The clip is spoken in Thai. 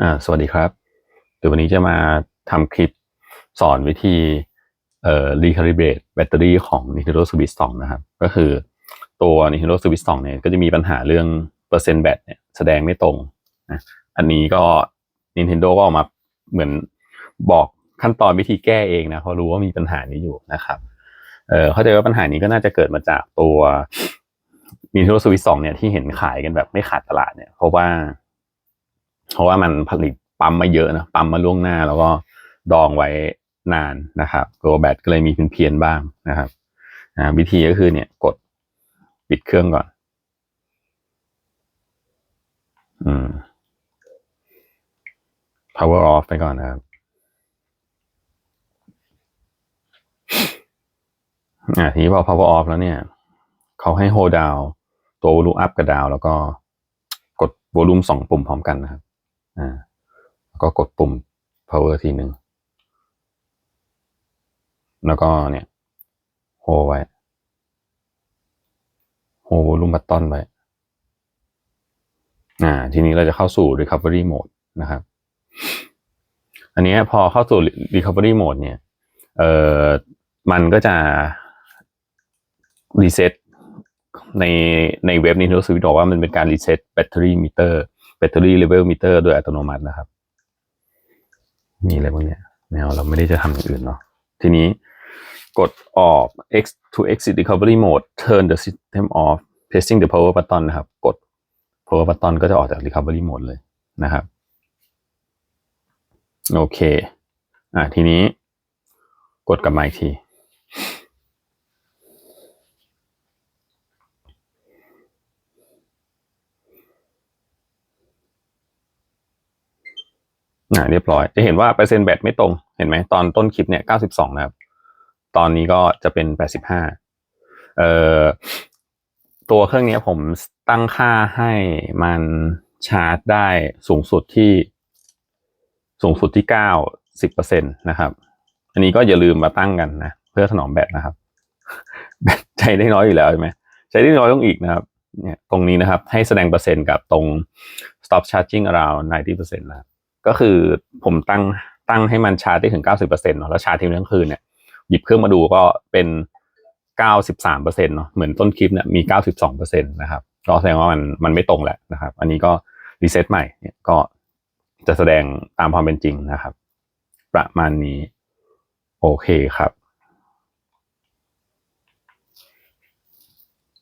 อ่าสวัสดีครับเดี๋ยววันนี้จะมาทำคลิปสอนวิธีเอ่อ recalibrate แบตเตอรี่ของ Nintendo Switch 2 นะครับ ก็คือตัว Nintendo Switch 2 เนี่ยก็จะมีปัญหาเรื่องเปอร์เซ็นต์แบตเนี่ยแสดงไม่ตรงนะอันนี้ก็ Nintendo ก็ออกมาเหมือนบอกขั้นตอนวิธีแก้เองนะเพราะรู้ว่ามีปัญหานี้อยู่นะครับเออเข้าใจว่าปัญหานี้ก็น่าจะเกิดมาจากตัว Nintendo Switch 2 เนี่ยที่เห็นขายกันแบบไม่ขาดตลาดเนี่ยเพราะว่า เพราะว่ามันผลิตปั๊มมาเยอะนะปั๊มมาล่วงหน้า แล้วก็ดองไว้นานนะครับตัวแบตก็เลยมีเพี้ยนๆบ้างนะครับวิธีก็คือเนี่ยกดปิดเครื่องก่อน อืม power off ไปก่อนนะครับอ่าทีนี้พอ power off แล้วเนี่ย เขาให้ hold down ตัว volume up กับ down แล้วก็กด volume สองปุ่มพร้อมกันนะครับ อ่าก็กดปุ่ม power ทีหนึ่ง แล้วก็เนี่ย hold ไว้ hold volume button ไว้อ่าทีนี้เราจะเข้าสู่ recovery mode นะครับ อันนี้พอเข้าสู่ recovery mode เนี่ยเอ่อมันก็จะรีเซ็ตในในเว็บนี้รู้สึกบอกว่ามันเป็นการรีเซ็ตแบตเตอรี่มิเตอร์ แบตเตอรี่เลเวลมิเตอร์โดยอัตโนมัตินะครับ มีอะไรบ้างเนี่ยแมวเราไม่ได้จะทำอย่างอื่นเนาะทีนี้กดออก X to exit recovery mode turn the system off pressing the power button นะครับ กด power button ก็จะออกจาก recovery mode เลยนะครับ โอเค อะทีนี้ กดกลับมาอีกที อ่าเรียบร้อย จะเห็นว่าเปอร์เซ็นต์แบตไม่ตรง เห็นไหมตอนต้นคลิปเนี่ย92นะครับ ตอนนี้ก็จะเป็น85เอ่อตัวเครื่องนี้ผมตั้งค่าให้มันชาร์จได้สูงสุดที่สูงสุดที่9 10%นะครับ อันนี้ก็อย่าลืมมาตั้งกันนะ เพื่อถนอมแบตนะครับ แบตใช้ได้น้อยอยู่แล้วใช่ไหมใช้ได้น้อยต้องอีกนะครับเนี่ยตรงนี้นะครับให้แสดงเปอร์เซ็นต์กับตรง stop charging around 90%นะครับ ก็คือผมตั้งตั้งให้มันชาร์จได้ถึง 90%เนาะแล้วชาร์จทิ้งทั้งคืนเนี่ยหยิบเครื่องมาดูก็เป็น 93%เนาะเหมือนต้นคลิปเนี่ยมี 92%นะครับก็แสดงว่ามันมันไม่ตรงแหละนะครับ อันนี้ก็รีเซ็ตใหม่เนี่ยก็จะแสดงตามความเป็นจริงนะครับ ประมาณนี้ โอเคครับ